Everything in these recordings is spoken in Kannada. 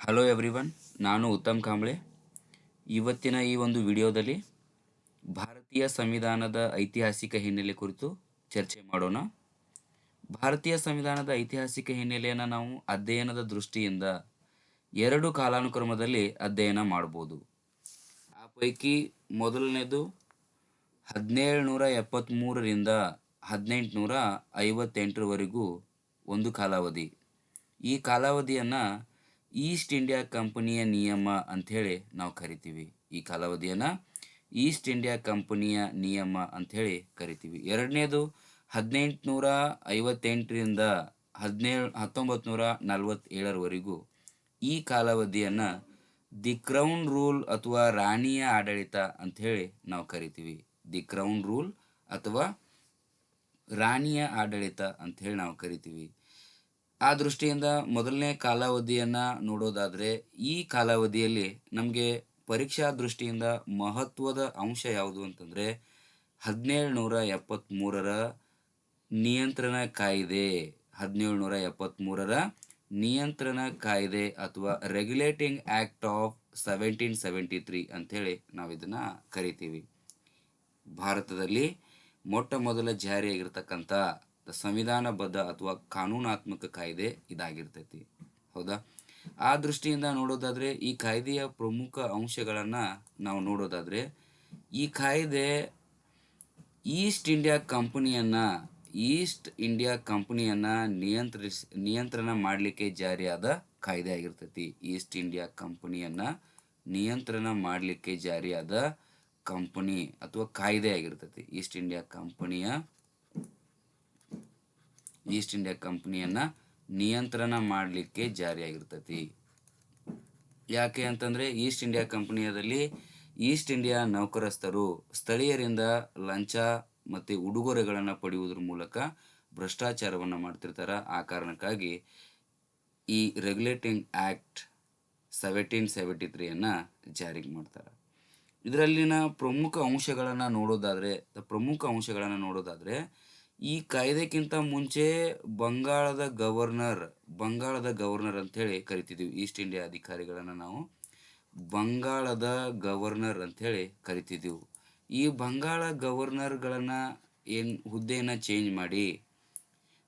ಹಲೋ ಎವ್ರಿವನ್ ನಾನು ಉತ್ತಮ್ ಕಾಂಬ್ಳೆ. ಇವತ್ತಿನ ಈ ಒಂದು ವಿಡಿಯೋದಲ್ಲಿ ಭಾರತೀಯ ಸಂವಿಧಾನದ ಐತಿಹಾಸಿಕ ಹಿನ್ನೆಲೆ ಕುರಿತು ಚರ್ಚೆ ಮಾಡೋಣ. ಭಾರತೀಯ ಸಂವಿಧಾನದ ಐತಿಹಾಸಿಕ ಹಿನ್ನೆಲೆಯನ್ನು ನಾವು ಅಧ್ಯಯನದ ದೃಷ್ಟಿಯಿಂದ ಎರಡು ಕಾಲಾನುಕ್ರಮದಲ್ಲಿ ಅಧ್ಯಯನ ಮಾಡ್ಬೋದು. ಆ ಪೈಕಿ ಮೊದಲನೇದು ಹದಿನೇಳು ನೂರ ಎಪ್ಪತ್ತ್ಮೂರರಿಂದ ಹದಿನೆಂಟುನೂರ ಐವತ್ತೆಂಟರವರೆಗೂ ಒಂದು ಕಾಲಾವಧಿ. ಈ ಕಾಲಾವಧಿಯನ್ನು ಈಸ್ಟ್ ಇಂಡಿಯಾ ಕಂಪನಿಯ ನಿಯಮ ಅಂಥೇಳಿ ನಾವು ಕರಿತೀವಿ. ಈ ಕಾಲಾವಧಿಯನ್ನು ಈಸ್ಟ್ ಇಂಡಿಯಾ ಕಂಪನಿಯ ನಿಯಮ ಅಂಥೇಳಿ ಕರಿತೀವಿ. ಎರಡನೇದು ಹದಿನೆಂಟುನೂರ ಐವತ್ತೆಂಟರಿಂದ ಹದಿನೇಳು ಹತ್ತೊಂಬತ್ತು ನೂರ ನಲವತ್ತೇಳರವರೆಗೂ ಈ ಕಾಲಾವಧಿಯನ್ನು ದಿ ಕ್ರೌನ್ ರೂಲ್ ಅಥವಾ ರಾಣಿಯ ಆಡಳಿತ ಅಂಥೇಳಿ ನಾವು ಕರಿತೀವಿ. ದಿ ಕ್ರೌನ್ ರೂಲ್ ಅಥವಾ ರಾಣಿಯ ಆಡಳಿತ ಅಂಥೇಳಿ ನಾವು ಕರಿತೀವಿ. ಆ ದೃಷ್ಟಿಯಿಂದ ಮೊದಲನೇ ಕಾಲಾವಧಿಯನ್ನು ನೋಡೋದಾದರೆ, ಈ ಕಾಲಾವಧಿಯಲ್ಲಿ ನಮಗೆ ಪರೀಕ್ಷಾ ದೃಷ್ಟಿಯಿಂದ ಮಹತ್ವದ ಅಂಶ ಯಾವುದು ಅಂತಂದರೆ ಹದಿನೇಳು ನೂರ ಎಪ್ಪತ್ತ್ಮೂರರ ನಿಯಂತ್ರಣ ಕಾಯ್ದೆ. ಹದಿನೇಳು ನೂರ ಎಪ್ಪತ್ತ್ಮೂರರ ನಿಯಂತ್ರಣ ಕಾಯ್ದೆ ಅಥವಾ regulating act of seventeen seventy three ಅಂಥೇಳಿ ನಾವು ಇದನ್ನು ಕರಿತೀವಿ. ಭಾರತದಲ್ಲಿ ಮೊಟ್ಟ ಮೊದಲ ಜಾರಿಯಾಗಿರ್ತಕ್ಕಂಥ ಸಂವಿಧಾನಬದ್ಧ ಅಥವಾ ಕಾನೂನಾತ್ಮಕ ಕಾಯ್ದೆ ಇದಾಗಿರ್ತೈತಿ. ಹೌದಾ? ಆ ದೃಷ್ಟಿಯಿಂದ ನೋಡೋದಾದ್ರೆ ಈ ಕಾಯ್ದೆಯ ಪ್ರಮುಖ ಅಂಶಗಳನ್ನ ನಾವು ನೋಡೋದಾದ್ರೆ ಈ ಕಾಯ್ದೆ ಈಸ್ಟ್ ಇಂಡಿಯಾ ಕಂಪನಿಯನ್ನ, ಈಸ್ಟ್ ಇಂಡಿಯಾ ಕಂಪನಿಯನ್ನ ನಿಯಂತ್ರಿಸ್, ನಿಯಂತ್ರಣ ಮಾಡಲಿಕ್ಕೆ ಜಾರಿಯಾದ ಕಾಯ್ದೆ ಆಗಿರ್ತೈತಿ. ಈಸ್ಟ್ ಇಂಡಿಯಾ ಕಂಪನಿಯನ್ನ ನಿಯಂತ್ರಣ ಮಾಡಲಿಕ್ಕೆ ಜಾರಿಯಾದ ಕಂಪನಿ ಅಥವಾ ಕಾಯ್ದೆ ಆಗಿರ್ತೈತಿ. ಈಸ್ಟ್ ಇಂಡಿಯಾ ಕಂಪನಿಯ ಈಸ್ಟ್ ಇಂಡಿಯಾ ಕಂಪ್ನಿಯನ್ನ ನಿಯಂತ್ರಣ ಮಾಡಲಿಕ್ಕೆ ಜಾರಿಯಾಗಿರ್ತತಿ. ಯಾಕೆ ಅಂತಂದರೆ ಈಸ್ಟ್ ಇಂಡಿಯಾ ಕಂಪನಿಯದಲ್ಲಿ ಈಸ್ಟ್ ಇಂಡಿಯಾ ನೌಕರಸ್ಥರು ಸ್ಥಳೀಯರಿಂದ ಲಂಚ ಮತ್ತು ಉಡುಗೊರೆಗಳನ್ನು ಪಡೆಯುವುದರ ಮೂಲಕ ಭ್ರಷ್ಟಾಚಾರವನ್ನು ಮಾಡ್ತಿರ್ತಾರೆ. ಆ ಕಾರಣಕ್ಕಾಗಿ ಈ ರೆಗ್ಯುಲೇಟಿಂಗ್ ಆ್ಯಕ್ಟ್ ಸೆವೆಂಟೀನ್ ಸೆವೆಂಟಿ ತ್ರೀಯನ್ನು ಜಾರಿಗೆ ಮಾಡ್ತಾರೆ. ಇದರಲ್ಲಿನ ಪ್ರಮುಖ ಅಂಶಗಳನ್ನು ನೋಡೋದಾದರೆ, ಪ್ರಮುಖ ಅಂಶಗಳನ್ನು ನೋಡೋದಾದರೆ ಈ ಕಾಯ್ದೆಕ್ಕಿಂತ ಮುಂಚೆ ಬಂಗಾಳದ ಗವರ್ನರ್ ಬಂಗಾಳದ ಗವರ್ನರ್ ಅಂಥೇಳಿ ಕರಿತಿದ್ದೀವಿ ಈಸ್ಟ್ ಇಂಡಿಯಾ ಅಧಿಕಾರಿಗಳನ್ನು ನಾವು. ಬಂಗಾಳದ ಗವರ್ನರ್ ಅಂಥೇಳಿ ಕರಿತಿದ್ದೆವು ಈ ಬಂಗಾಳ ಗವರ್ನರ್ಗಳನ್ನು ಏನು ಹುದ್ದೆಯನ್ನು ಚೇಂಜ್ ಮಾಡಿ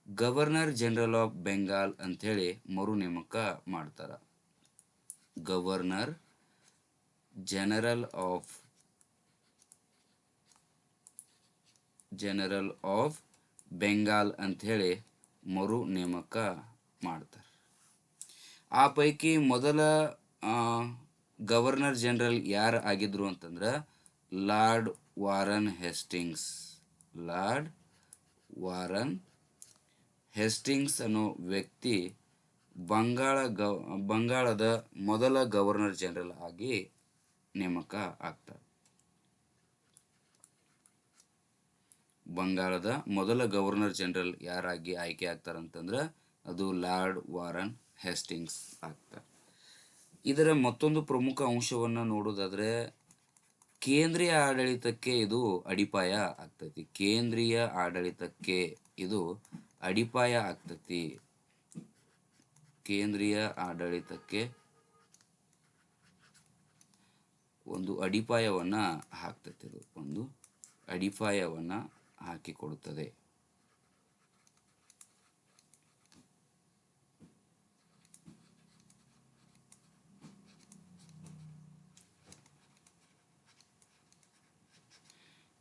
ಗವರ್ನರ್ ಜನರಲ್ ಆಫ್ ಬೆಂಗಾಲ್ ಅಂಥೇಳಿ ಮರು ನೇಮಕ ಮಾಡ್ತಾರೆ. Governor general of general of Bengal ಅಂಥೇಳಿ ಮರು ನೇಮಕ ಮಾಡ್ತಾರೆ. ಆ ಪೈಕಿ ಮೊದಲ ಗವರ್ನರ್ ಜನರಲ್ ಯಾರು ಆಗಿದ್ರು ಅಂತಂದ್ರೆ lord Warren Hastings. Lord Warren Hastings ಅನ್ನೋ ವ್ಯಕ್ತಿ ಬಂಗಾಳ ಗವ, ಬಂಗಾಳದ ಮೊದಲ ಗವರ್ನರ್ ಜನರಲ್ ಆಗಿ ನೇಮಕ ಆಗ್ತಾರೆ ಬಂಗಾಳದ ಮೊದಲ ಗವರ್ನರ್ ಜನರಲ್ ಯಾರಾಗಿ ಆಯ್ಕೆ ಆಗ್ತಾರಂತಂದ್ರೆ ಅದು ಲಾರ್ಡ್ ವಾರನ್ ಹೆಸ್ಟಿಂಗ್ಸ್ ಆಗ್ತಾರೆ. ಇದರ ಮತ್ತೊಂದು ಪ್ರಮುಖ ಅಂಶವನ್ನು ನೋಡೋದಾದರೆ ಕೇಂದ್ರೀಯ ಆಡಳಿತಕ್ಕೆ ಇದು ಅಡಿಪಾಯ ಆಗ್ತೈತಿ. ಕೇಂದ್ರೀಯ ಆಡಳಿತಕ್ಕೆ ಇದು ಅಡಿಪಾಯ ಆಗ್ತೈತಿ. ಕೇಂದ್ರೀಯ ಆಡಳಿತಕ್ಕೆ ಒಂದು ಅಡಿಪಾಯವನ್ನು ಹಾಕ್ತೈತಿ ಇದು ಒಂದು ಅಡಿಪಾಯವನ್ನು ಹಾಕಿಕೊಡುತ್ತದೆ.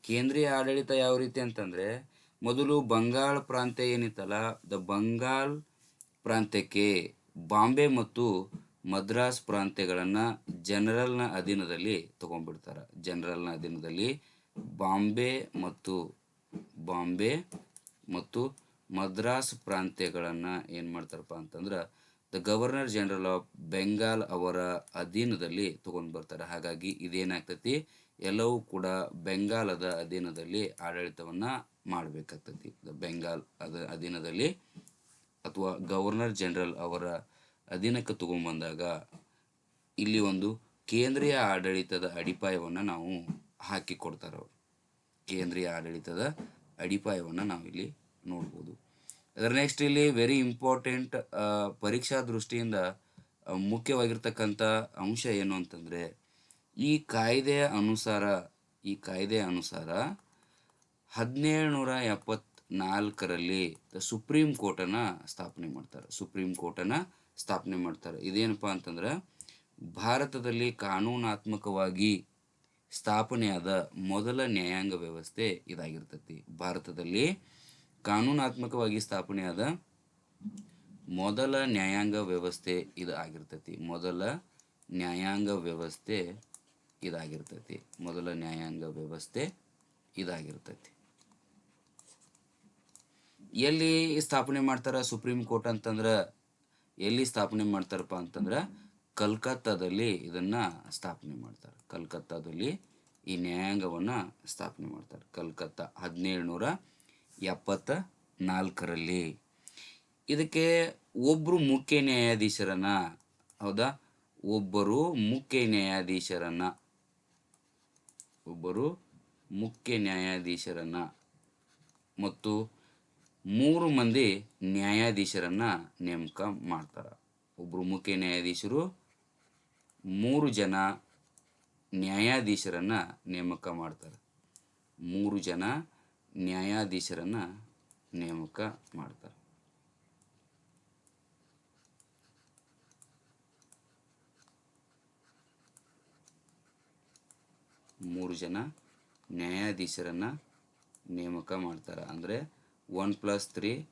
ಕೇಂದ್ರೀಯ ಆಡಳಿತ ಯಾವ ರೀತಿ ಅಂತಂದ್ರೆ, ಮೊದಲು ಬಂಗಾಳ ಪ್ರಾಂತ್ಯ ಏನಿತ್ತಲ್ಲ, ದ ಬಂಗಾಲ್ ಪ್ರಾಂತ್ಯಕ್ಕೆ ಬಾಂಬೆ ಮತ್ತು ಮದ್ರಾಸ್ ಪ್ರಾಂತ್ಯಗಳನ್ನ ಜನರಲ್ನ ಅಧೀನದಲ್ಲಿ ತಗೊಂಡ್ಬಿಡ್ತಾರೆ. ಜನರಲ್ನ ಅಧೀನದಲ್ಲಿ ಬಾಂಬೆ ಮತ್ತು ಬಾಂಬೆ ಮತ್ತು ಮದ್ರಾಸ್ ಪ್ರಾಂತ್ಯಗಳನ್ನು ಏನು ಮಾಡ್ತಾರಪ್ಪ ಅಂತಂದ್ರೆ the governor general of Bengal ಅವರ ಅಧೀನದಲ್ಲಿ ತೊಗೊಂಡು ಬರ್ತಾರೆ. ಹಾಗಾಗಿ ಇದೇನಾಗ್ತೈತಿ, ಎಲ್ಲವೂ ಕೂಡ ಬೆಂಗಾಲದ ಅಧೀನದಲ್ಲಿ ಆಡಳಿತವನ್ನು ಮಾಡಬೇಕಾಗ್ತೈತಿ. ದ ಬೆಂಗಾಲ್ ಅದ ಅಧೀನದಲ್ಲಿ ಅಥವಾ ಗವರ್ನರ್ ಜನರಲ್ ಅವರ ಅಧೀನಕ್ಕೆ ತಗೊಂಡ್ಬಂದಾಗ ಇಲ್ಲಿ ಒಂದು ಕೇಂದ್ರೀಯ ಆಡಳಿತದ ಅಡಿಪಾಯವನ್ನು ನಾವು ಹಾಕಿಕೊಡ್ತಾರೆ ಕೇಂದ್ರೀಯ ಆಡಳಿತದ ಅಡಿಪಾಯವನ್ನು ನಾವಿಲ್ಲಿ ನೋಡ್ಬೋದು. ಅದರ ನೆಕ್ಸ್ಟ್ ಇಲ್ಲಿ ವೆರಿ ಇಂಪಾರ್ಟೆಂಟ್ ಪರೀಕ್ಷಾ ದೃಷ್ಟಿಯಿಂದ ಮುಖ್ಯವಾಗಿರ್ತಕ್ಕಂಥ ಅಂಶ ಏನು ಅಂತಂದರೆ, ಈ ಕಾಯ್ದೆಯ ಅನುಸಾರ, ಈ ಕಾಯ್ದೆಯ ಅನುಸಾರ ಹದಿನೇಳು ನೂರ ಎಪ್ಪತ್ನಾಲ್ಕರಲ್ಲಿ ಸುಪ್ರೀಂ ಕೋರ್ಟನ್ನು ಸ್ಥಾಪನೆ ಮಾಡ್ತಾರೆ. ಸುಪ್ರೀಂ ಕೋರ್ಟನ್ನು ಸ್ಥಾಪನೆ ಮಾಡ್ತಾರೆ. ಇದೇನಪ್ಪ ಅಂತಂದ್ರೆ, ಭಾರತದಲ್ಲಿ ಕಾನೂನಾತ್ಮಕವಾಗಿ ಸ್ಥಾಪನೆಯಾದ ಮೊದಲ ನ್ಯಾಯಾಂಗ ವ್ಯವಸ್ಥೆ ಇದಾಗಿರ್ತತಿ. ಭಾರತದಲ್ಲಿ ಕಾನೂನಾತ್ಮಕವಾಗಿ ಸ್ಥಾಪನೆಯಾದ ಮೊದಲ ನ್ಯಾಯಾಂಗ ವ್ಯವಸ್ಥೆ ಇದು ಆಗಿರ್ತತಿ. ಮೊದಲ ನ್ಯಾಯಾಂಗ ವ್ಯವಸ್ಥೆ ಇದಾಗಿರ್ತತಿ. ಮೊದಲ ನ್ಯಾಯಾಂಗ ವ್ಯವಸ್ಥೆ ಇದಾಗಿರ್ತತಿ. ಎಲ್ಲಿ ಸ್ಥಾಪನೆ ಮಾಡ್ತಾರ ಸುಪ್ರೀಂ ಕೋರ್ಟ್ ಅಂತಂದ್ರ? ಎಲ್ಲಿ ಸ್ಥಾಪನೆ ಮಾಡ್ತಾರಪ್ಪ ಅಂತಂದ್ರೆ ಕಲ್ಕತ್ತಾದಲ್ಲಿ ಇದನ್ನ ಸ್ಥಾಪನೆ ಮಾಡ್ತಾರೆ. ಕಲ್ಕತ್ತಾದಲ್ಲಿ ಈ ನ್ಯಾಯಾಂಗವನ್ನು ಸ್ಥಾಪನೆ ಮಾಡ್ತಾರೆ. ಕಲ್ಕತ್ತಾ ಹದಿನೇಳು ನೂರ ಎಪ್ಪತ್ತ ನಾಲ್ಕರಲ್ಲಿ ಇದಕ್ಕೆ ಒಬ್ಬರು ಮುಖ್ಯ ನ್ಯಾಯಾಧೀಶರನ್ನ, ಹೌದಾ? ಒಬ್ಬರು ಮುಖ್ಯ ನ್ಯಾಯಾಧೀಶರನ್ನ, ಒಬ್ಬರು ಮುಖ್ಯ ನ್ಯಾಯಾಧೀಶರನ್ನ ಮತ್ತು ಮೂರು ಮಂದಿ ನ್ಯಾಯಾಧೀಶರನ್ನ ನೇಮಕ ಮಾಡ್ತಾರೆ. ಒಬ್ಬರು ಮುಖ್ಯ ನ್ಯಾಯಾಧೀಶರು ಮೂರು ಜನ ನ್ಯಾಯಾಧೀಶರನ್ನು ನೇಮಕ ಮಾಡ್ತಾರೆ. ಮೂರು ಜನ ನ್ಯಾಯಾಧೀಶರನ್ನು ನೇಮಕ ಮಾಡ್ತಾರೆ. ಮೂರು ಜನ ನ್ಯಾಯಾಧೀಶರನ್ನು ನೇಮಕ ಮಾಡ್ತಾರೆ. ಅಂದರೆ ಒನ್ ಪ್ಲಸ್ ತ್ರೀ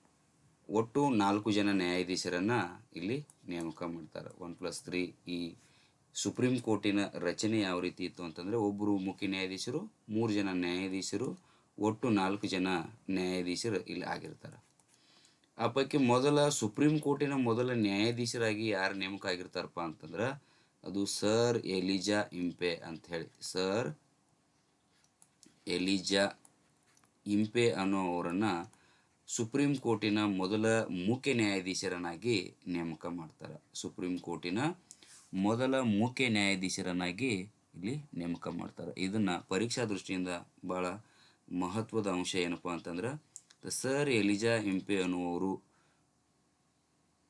ಒಟ್ಟು ನಾಲ್ಕು ಜನ ನ್ಯಾಯಾಧೀಶರನ್ನು ಇಲ್ಲಿ ನೇಮಕ ಮಾಡ್ತಾರೆ. ಒನ್ ಪ್ಲಸ್ ತ್ರೀ ಈ ಸುಪ್ರೀಂ ಕೋರ್ಟಿನ ರಚನೆ ಯಾವ ರೀತಿ ಇತ್ತು ಅಂತಂದರೆ ಒಬ್ಬರು ಮುಖ್ಯ ನ್ಯಾಯಾಧೀಶರು, ಮೂರು ಜನ ನ್ಯಾಯಾಧೀಶರು, ಒಟ್ಟು ನಾಲ್ಕು ಜನ ನ್ಯಾಯಾಧೀಶರು ಇಲ್ಲಿ ಆಗಿರ್ತಾರೆ. ಆ ಪೈಕಿ ಮೊದಲ ಸುಪ್ರೀಂ ಕೋರ್ಟಿನ ಮೊದಲ ನ್ಯಾಯಾಧೀಶರಾಗಿ ಯಾರು ನೇಮಕ ಆಗಿರ್ತಾರಪ್ಪ ಅಂತಂದ್ರೆ, ಅದು ಸರ್ ಎಲಿಜಾ ಇಂಪೆ ಅಂತ ಹೇಳಿ. ಸರ್ ಎಲಿಜಾ ಇಂಪೆ ಅನ್ನೋ ಅವರನ್ನು ಸುಪ್ರೀಂ ಕೋರ್ಟಿನ ಮೊದಲ ಮುಖ್ಯ ನ್ಯಾಯಾಧೀಶರನ್ನಾಗಿ ನೇಮಕ ಮಾಡ್ತಾರೆ. ಸುಪ್ರೀಂ ಕೋರ್ಟಿನ ಮೊದಲ ಮುಖ್ಯ ನ್ಯಾಯಾಧೀಶರನ್ನಾಗಿ ಇಲ್ಲಿ ನೇಮಕ ಮಾಡ್ತಾರೆ. ಇದನ್ನು ಪರೀಕ್ಷಾ ದೃಷ್ಟಿಯಿಂದ ಭಾಳ ಮಹತ್ವದ ಅಂಶ ಏನಪ್ಪ ಅಂತಂದ್ರೆ ಸರ್ ಎಲಿಜಾ ಇಂಪೆ ಅನ್ನುವರು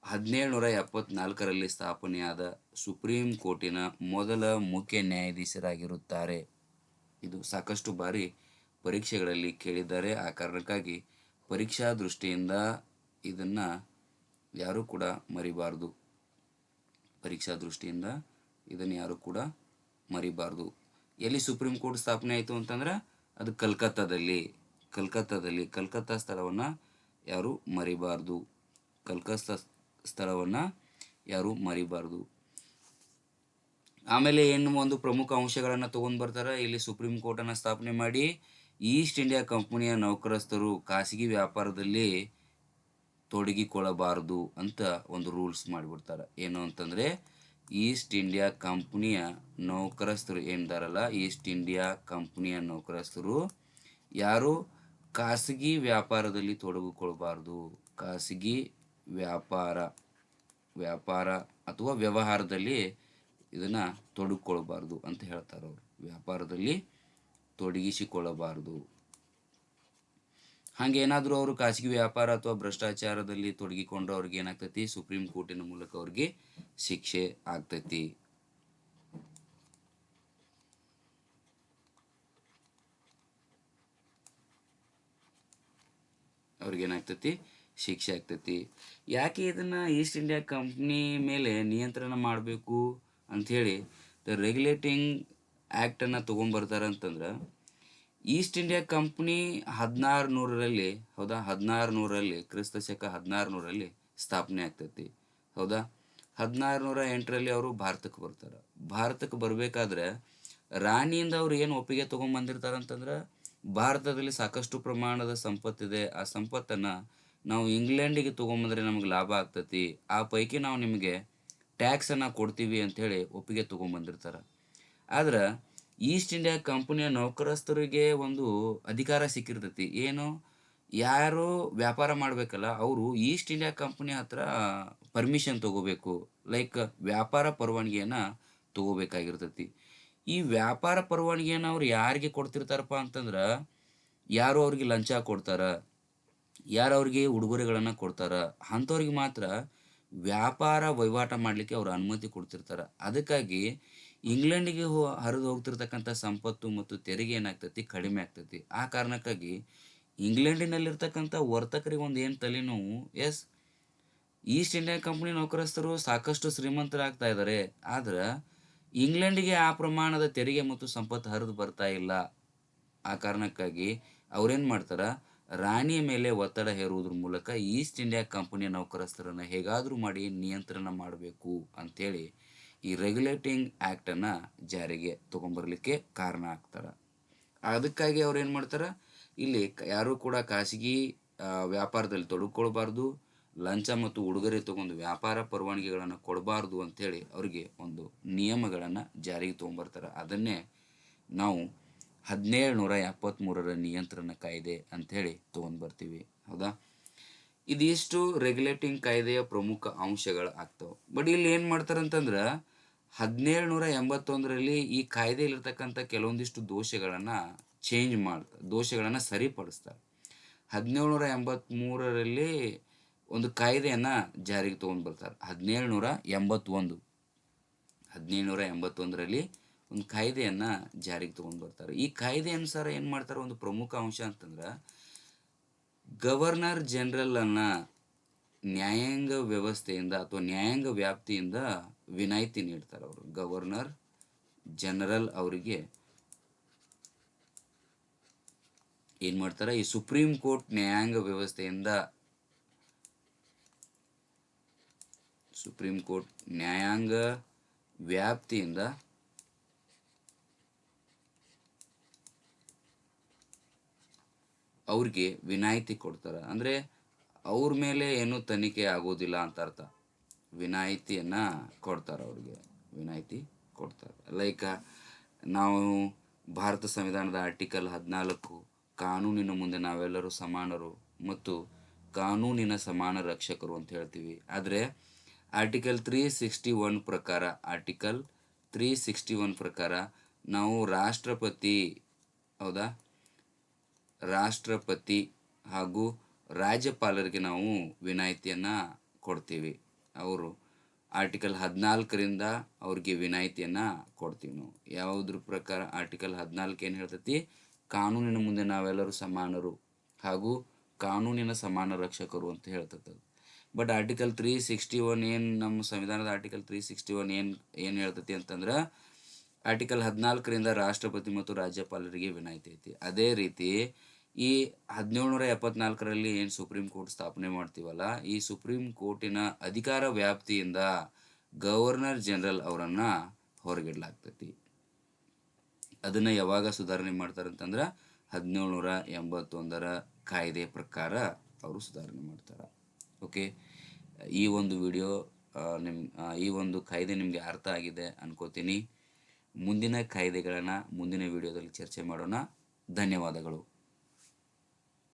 ಹದಿನೇಳು ನೂರ ಎಪ್ಪತ್ನಾಲ್ಕರಲ್ಲಿ ಸ್ಥಾಪನೆಯಾದ ಸುಪ್ರೀಂ ಕೋರ್ಟಿನ ಮೊದಲ ಮುಖ್ಯ ನ್ಯಾಯಾಧೀಶರಾಗಿರುತ್ತಾರೆ. ಇದು ಸಾಕಷ್ಟು ಬಾರಿ ಪರೀಕ್ಷೆಗಳಲ್ಲಿ ಕೇಳಿದ್ದಾರೆ. ಆ ಕಾರಣಕ್ಕಾಗಿ ಪರೀಕ್ಷಾ ದೃಷ್ಟಿಯಿಂದ ಇದನ್ನು ಯಾರೂ ಕೂಡ ಮರಿಬಾರ್ದು. ಪರೀಕ್ಷಾ ದೃಷ್ಟಿಯಿಂದ ಇದನ್ನು ಯಾರು ಕೂಡ ಮರಿಬಾರ್ದು. ಎಲ್ಲಿ ಸುಪ್ರೀಂ ಕೋರ್ಟ್ ಸ್ಥಾಪನೆ ಆಯಿತು ಅಂತಂದ್ರೆ ಅದು ಕಲ್ಕತ್ತಾದಲ್ಲಿ ಕಲ್ಕತ್ತಾದಲ್ಲಿ ಕಲ್ಕತ್ತಾ ಸ್ಥಳವನ್ನು ಯಾರು ಮರಿಬಾರ್ದು. ಕಲ್ಕತ್ತಾ ಸ್ಥಳವನ್ನು ಯಾರು ಮರಿಬಾರ್ದು. ಆಮೇಲೆ ಏನು ಒಂದು ಪ್ರಮುಖ ಅಂಶಗಳನ್ನು ತೊಗೊಂಡು ಬರ್ತಾರೆ. ಇಲ್ಲಿ ಸುಪ್ರೀಂ ಕೋರ್ಟನ್ನು ಸ್ಥಾಪನೆ ಮಾಡಿ ಈಸ್ಟ್ ಇಂಡಿಯಾ ಕಂಪನಿಯ ನೌಕರಸ್ಥರು, ಖಾಸಗಿ ವ್ಯಾಪಾರದಲ್ಲಿ ತೊಡಗಿಕೊಳ್ಳಬಾರದು ಅಂತ ಒಂದು ರೂಲ್ಸ್ ಮಾಡಿಬಿಡ್ತಾರೆ. ಏನು ಅಂತಂದರೆ, ಈಸ್ಟ್ ಇಂಡಿಯಾ ಕಂಪ್ನಿಯ ನೌಕರಸ್ಥರು ಏನಿದಾರಲ್ಲ, ಈಸ್ಟ್ ಇಂಡಿಯಾ ಕಂಪ್ನಿಯ ನೌಕರಸ್ಥರು, ಯಾರು ಖಾಸಗಿ ವ್ಯಾಪಾರದಲ್ಲಿ ತೊಡಗಿಕೊಳ್ಬಾರ್ದು. ಖಾಸಗಿ ವ್ಯಾಪಾರ ವ್ಯಾಪಾರ ಅಥವಾ ವ್ಯವಹಾರದಲ್ಲಿ ಇದನ್ನು ತೊಡಗಿಕೊಳ್ಬಾರ್ದು ಅಂತ ಹೇಳ್ತಾರೆ ಅವರು ವ್ಯಾಪಾರದಲ್ಲಿ ತೊಡಗಿಸಿಕೊಳ್ಳಬಾರದು. ಹಾಗೇನಾದರೂ ಅವರು ಖಾಸಗಿ ವ್ಯಾಪಾರ ಅಥವಾ ಭ್ರಷ್ಟಾಚಾರದಲ್ಲಿ ತೊಡಗಿಕೊಂಡು ಅವ್ರಿಗೆ ಏನಾಗ್ತೈತಿ? ಸುಪ್ರೀಂ ಕೋರ್ಟಿನ ಮೂಲಕ ಅವ್ರಿಗೆ ಶಿಕ್ಷೆ ಆಗ್ತೈತಿ. ಅವ್ರಿಗೆ ಏನಾಗ್ತೈತಿ? ಶಿಕ್ಷೆ ಆಗ್ತೈತಿ. ಯಾಕೆ ಇದನ್ನ ಈಸ್ಟ್ ಇಂಡಿಯಾ ಕಂಪ್ನಿ ಮೇಲೆ ನಿಯಂತ್ರಣ ಮಾಡಬೇಕು ಅಂಥೇಳಿ, ದ ರೆಗ್ಯುಲೇಟಿಂಗ್ ಆ್ಯಕ್ಟನ್ನು ತೊಗೊಂಬರ್ತಾರೆ ಅಂತಂದ್ರೆ ಈಸ್ಟ್ ಇಂಡಿಯಾ ಕಂಪ್ನಿ ಹದಿನಾರು ನೂರರಲ್ಲಿ ಹೌದಾ? ಹದಿನಾರು ನೂರಲ್ಲಿ ಕ್ರಿಸ್ತ ಶಕ ಹದಿನಾರು ನೂರಲ್ಲಿ ಸ್ಥಾಪನೆ ಆಗ್ತೈತಿ. ಹೌದಾ? ಹದಿನಾರು ನೂರ ಎಂಟರಲ್ಲಿ ಅವರು ಭಾರತಕ್ಕೆ ಬರ್ತಾರೆ. ಭಾರತಕ್ಕೆ ಬರಬೇಕಾದ್ರೆ ರಾಣಿಯಿಂದ ಅವ್ರು ಏನು ಒಪ್ಪಿಗೆ ತೊಗೊಂಬಂದಿರ್ತಾರೆ ಅಂತಂದ್ರೆ ಭಾರತದಲ್ಲಿ ಸಾಕಷ್ಟು ಪ್ರಮಾಣದ ಸಂಪತ್ತಿದೆ. ಆ ಸಂಪತ್ತನ್ನು ನಾವು ಇಂಗ್ಲೆಂಡಿಗೆ ತೊಗೊಂಬಂದ್ರೆ ನಮಗೆ ಲಾಭ ಆಗ್ತೈತಿ. ಆ ಪೈಕಿ ನಾವು ನಿಮಗೆ ಟ್ಯಾಕ್ಸನ್ನು ಕೊಡ್ತೀವಿ ಅಂಥೇಳಿ ಒಪ್ಪಿಗೆ ತೊಗೊಂಬಂದಿರ್ತಾರೆ ಆದ್ರೆ ಈಸ್ಟ್ ಇಂಡಿಯಾ ಕಂಪನಿಯ ನೌಕರಸ್ಥರಿಗೆ ಒಂದು ಅಧಿಕಾರ ಸಿಕ್ಕಿರ್ತೈತಿ. ಏನು? ಯಾರು ವ್ಯಾಪಾರ ಮಾಡಬೇಕಲ್ಲ, ಅವರು ಈಸ್ಟ್ ಇಂಡಿಯಾ ಕಂಪನಿ ಹತ್ರ ಪರ್ಮಿಷನ್ ತಗೋಬೇಕು. ಲೈಕ್ ವ್ಯಾಪಾರ ಪರವಾನಗಿಯನ್ನ ತಗೋಬೇಕಾಗಿರ್ತೈತಿ. ಈ ವ್ಯಾಪಾರ ಪರವಾನಗಿಯನ್ನ ಅವ್ರು ಯಾರಿಗೆ ಕೊಡ್ತಿರ್ತಾರಪ್ಪ ಅಂತಂದ್ರೆ, ಯಾರು ಅವ್ರಿಗೆ ಲಂಚ ಕೊಡ್ತಾರ, ಯಾರು ಅವ್ರಿಗೆ ಉಡುಗೊರೆಗಳನ್ನು ಕೊಡ್ತಾರ, ಅಂಥವ್ರಿಗೆ ಮಾತ್ರ ವ್ಯಾಪಾರ ವಹಿವಾಟ ಮಾಡಲಿಕ್ಕೆ ಅವರು ಅನುಮತಿ ಕೊಡ್ತಿರ್ತಾರೆ. ಅದಕ್ಕಾಗಿ ಇಂಗ್ಲೆಂಡಿಗೆ ಹೋ, ಹರಿದು ಹೋಗ್ತಿರ್ತಕ್ಕಂಥ ಸಂಪತ್ತು ಮತ್ತು ತೆರಿಗೆ ಏನಾಗ್ತೈತಿ? ಕಡಿಮೆ ಆಗ್ತೈತಿ. ಆ ಕಾರಣಕ್ಕಾಗಿ ಇಂಗ್ಲೆಂಡಿನಲ್ಲಿರ್ತಕ್ಕಂಥ ವರ್ತಕರಿಗೆ ಒಂದು ಏನು ತಲೆನೋವು? ಎಸ್, ಈಸ್ಟ್ ಇಂಡಿಯಾ ಕಂಪ್ನಿ ನೌಕರಸ್ಥರು ಸಾಕಷ್ಟು ಶ್ರೀಮಂತರಾಗ್ತಾ ಇದ್ದಾರೆ ಆದ್ರೆ ಇಂಗ್ಲೆಂಡಿಗೆ ಆ ಪ್ರಮಾಣದ ತೆರಿಗೆ ಮತ್ತು ಸಂಪತ್ತು ಹರಿದು ಬರ್ತಾ ಇಲ್ಲ. ಆ ಕಾರಣಕ್ಕಾಗಿ ಅವ್ರೇನು ಮಾಡ್ತಾರೆ? ರಾಣಿಯ ಮೇಲೆ ಒತ್ತಡ ಹೇರುವುದ್ರ ಮೂಲಕ ಈಸ್ಟ್ ಇಂಡಿಯಾ ಕಂಪನಿಯ ನೌಕರಸ್ಥರನ್ನು ಹೇಗಾದರೂ ಮಾಡಿ ನಿಯಂತ್ರಣ ಮಾಡಬೇಕು ಅಂಥೇಳಿ ಈ ರೆಗ್ಯುಲೇಟಿಂಗ್ ಆ್ಯಕ್ಟನ್ನು ಜಾರಿಗೆ ತೊಗೊಂಬರ್ಲಿಕ್ಕೆ ಕಾರಣ ಆಗ್ತಾರೆ. ಅದಕ್ಕಾಗಿ ಅವ್ರು ಏನು ಮಾಡ್ತಾರೆ? ಇಲ್ಲಿ ಯಾರೂ ಕೂಡ ಖಾಸಗಿ ವ್ಯಾಪಾರದಲ್ಲಿ ತೊಡಗಿಕೊಳ್ಬಾರ್ದು ಲಂಚ ಮತ್ತು ಉಡುಗೊರೆ ತೊಗೊಂಡು ವ್ಯಾಪಾರ ಪರವಾನಗಿಗಳನ್ನು ಕೊಡಬಾರ್ದು ಅಂಥೇಳಿ ಅವರಿಗೆ ಒಂದು ನಿಯಮಗಳನ್ನು ಜಾರಿಗೆ ತೊಗೊಂಬರ್ತಾರೆ. ಅದನ್ನೇ ನಾವು ಹದಿನೇಳು ನೂರ ಎಪ್ಪತ್ತ್ಮೂರರ ನಿಯಂತ್ರಣ ಕಾಯ್ದೆ ಅಂಥೇಳಿ ತೊಗೊಂಡು ಬರ್ತೀವಿ. ಹೌದಾ? ಇದಿಷ್ಟು ರೆಗ್ಯುಲೇಟಿಂಗ್ ಕಾಯ್ದೆಯ ಪ್ರಮುಖ ಅಂಶಗಳು ಆಗ್ತವೆ ಬಟ್ ಇಲ್ಲಿ ಏನು ಮಾಡ್ತಾರಂತಂದ್ರೆ ಹದಿನೇಳು ನೂರ ಎಂಬತ್ತೊಂದರಲ್ಲಿ ಈ ಕಾಯ್ದೆಯಲ್ಲಿರ್ತಕ್ಕಂಥ ಕೆಲವೊಂದಿಷ್ಟು ದೋಷಗಳನ್ನ ಚೇಂಜ್ ಮಾಡ್ತಾರೆ ದೋಷಗಳನ್ನ ಸರಿಪಡಿಸ್ತಾರೆ. ಹದಿನೇಳು ನೂರ ಎಂಬತ್ತ್ಮೂರರಲ್ಲಿ ಒಂದು ಕಾಯ್ದೆಯನ್ನ ಜಾರಿಗೆ ತಗೊಂಡ್ ಬರ್ತಾರೆ. ಹದಿನೇಳು ನೂರ ಎಂಬತ್ತೊಂದು ಹದಿನೇಳು ನೂರ ಎಂಬತ್ತೊಂದರಲ್ಲಿ ಒಂದು ಕಾಯ್ದೆಯನ್ನ ಜಾರಿಗೆ ತಗೊಂಡ್ ಬರ್ತಾರೆ. ಈ ಕಾಯ್ದೆ ಅನುಸಾರ ಏನು ಮಾಡ್ತಾರೆ? ಒಂದು ಪ್ರಮುಖ ಅಂಶ ಅಂತಂದ್ರೆ ಗವರ್ನರ್ ಜನರಲನ್ನು ನ್ಯಾಯಾಂಗ ವ್ಯವಸ್ಥೆಯಿಂದ ಅಥವಾ ನ್ಯಾಯಾಂಗ ವ್ಯಾಪ್ತಿಯಿಂದ ವಿನಾಯಿತಿ ನೀಡ್ತಾರೆ ಅವರು. ಗವರ್ನರ್ ಜನರಲ್ ಅವರಿಗೆ ಏನು ಮಾಡ್ತಾರೆ? ಈ ಸುಪ್ರೀಂ ಕೋರ್ಟ್ ನ್ಯಾಯಾಂಗ ವ್ಯವಸ್ಥೆಯಿಂದ ಸುಪ್ರೀಂ ಕೋರ್ಟ್ ನ್ಯಾಯಾಂಗ ವ್ಯಾಪ್ತಿಯಿಂದ ಅವ್ರಿಗೆ ವಿನಾಯಿತಿ ಕೊಡ್ತಾರೆ. ಅಂದರೆ ಅವ್ರ ಮೇಲೆ ಏನೂ ತನಿಖೆ ಆಗೋದಿಲ್ಲ ಅಂತ ಅರ್ಥ. ವಿನಾಯಿತಿಯನ್ನು ಕೊಡ್ತಾರೆ ಅವ್ರಿಗೆ. ವಿನಾಯಿತಿ ಕೊಡ್ತಾರೆ. ಲೈಕ್ ನಾವು ಭಾರತ ಸಂವಿಧಾನದ ಆರ್ಟಿಕಲ್ ಹದಿನಾಲ್ಕು, ಕಾನೂನಿನ ಮುಂದೆ ನಾವೆಲ್ಲರೂ ಸಮಾನರು ಮತ್ತು ಕಾನೂನಿನ ಸಮಾನ ರಕ್ಷಕರು ಅಂತ ಹೇಳ್ತೀವಿ. ಆದರೆ ಆರ್ಟಿಕಲ್ ತ್ರೀ ಸಿಕ್ಸ್ಟಿ ಒನ್ ಪ್ರಕಾರ ಆರ್ಟಿಕಲ್ ತ್ರೀ ಸಿಕ್ಸ್ಟಿ ಒನ್ ಪ್ರಕಾರ ನಾವು ರಾಷ್ಟ್ರಪತಿ, ಹೌದಾ? ರಾಷ್ಟ್ರಪತಿ ಹಾಗೂ ರಾಜ್ಯಪಾಲರಿಗೆ ನಾವು ವಿನಾಯಿತಿಯನ್ನು ಕೊಡ್ತೀವಿ. ಅವರು ಆರ್ಟಿಕಲ್ ಹದಿನಾಲ್ಕರಿಂದ ಅವ್ರಿಗೆ ವಿನಾಯಿತಿಯನ್ನು ಕೊಡ್ತೀವಿ ನಾವು. ಯಾವುದ್ರ ಪ್ರಕಾರ ಆರ್ಟಿಕಲ್ ಹದಿನಾಲ್ಕು ಏನು ಹೇಳ್ತೈತಿ? ಕಾನೂನಿನ ಮುಂದೆ ನಾವೆಲ್ಲರೂ ಸಮಾನರು ಹಾಗೂ ಕಾನೂನಿನ ಸಮಾನ ರಕ್ಷಕರು ಅಂತ ಹೇಳ್ತದ but article three sixty one ಏನು ನಮ್ಮ ಸಂವಿಧಾನದ ಆರ್ಟಿಕಲ್ ತ್ರೀ ಸಿಕ್ಸ್ಟಿ ಒನ್ ಏನು ಏನು ಹೇಳ್ತೈತಿ ಅಂತಂದ್ರೆ ಆರ್ಟಿಕಲ್ ಹದಿನಾಲ್ಕರಿಂದ ರಾಷ್ಟ್ರಪತಿ ಮತ್ತು ರಾಜ್ಯಪಾಲರಿಗೆ ವಿನಾಯಿತಿ ಐತಿ. ಅದೇ ರೀತಿ ಈ ಹದಿನೇಳುನೂರ ಎಪ್ಪತ್ನಾಲ್ಕರಲ್ಲಿ ಏನು ಸುಪ್ರೀಂ ಕೋರ್ಟ್ ಸ್ಥಾಪನೆ ಮಾಡ್ತೀವಲ್ಲ, ಈ ಸುಪ್ರೀಂ ಕೋರ್ಟಿನ ಅಧಿಕಾರ ವ್ಯಾಪ್ತಿಯಿಂದ ಗವರ್ನರ್ ಜನರಲ್ ಅವರನ್ನು ಹೊರಗಿಡ್ಲಾಗ್ತೈತಿ. ಅದನ್ನು ಯಾವಾಗ ಸುಧಾರಣೆ ಮಾಡ್ತಾರೆ ಅಂತಂದ್ರೆ ಹದಿನೇಳುನೂರ ಎಂಬತ್ತೊಂದರ ಕಾಯ್ದೆ ಪ್ರಕಾರ ಅವರು ಸುಧಾರಣೆ ಮಾಡ್ತಾರೆ. ಓಕೆ, ಈ ಒಂದು ವಿಡಿಯೋ ನಿಮ್ಮ ಈ ಒಂದು ಕಾಯ್ದೆ ನಿಮಗೆ ಅರ್ಥ ಆಗಿದೆ ಅನ್ಕೋತೀನಿ. ಮುಂದಿನ ಕಾಯ್ದೆಗಳನ್ನು ಮುಂದಿನ ವಿಡಿಯೋದಲ್ಲಿ ಚರ್ಚೆ ಮಾಡೋಣ. ಧನ್ಯವಾದಗಳು.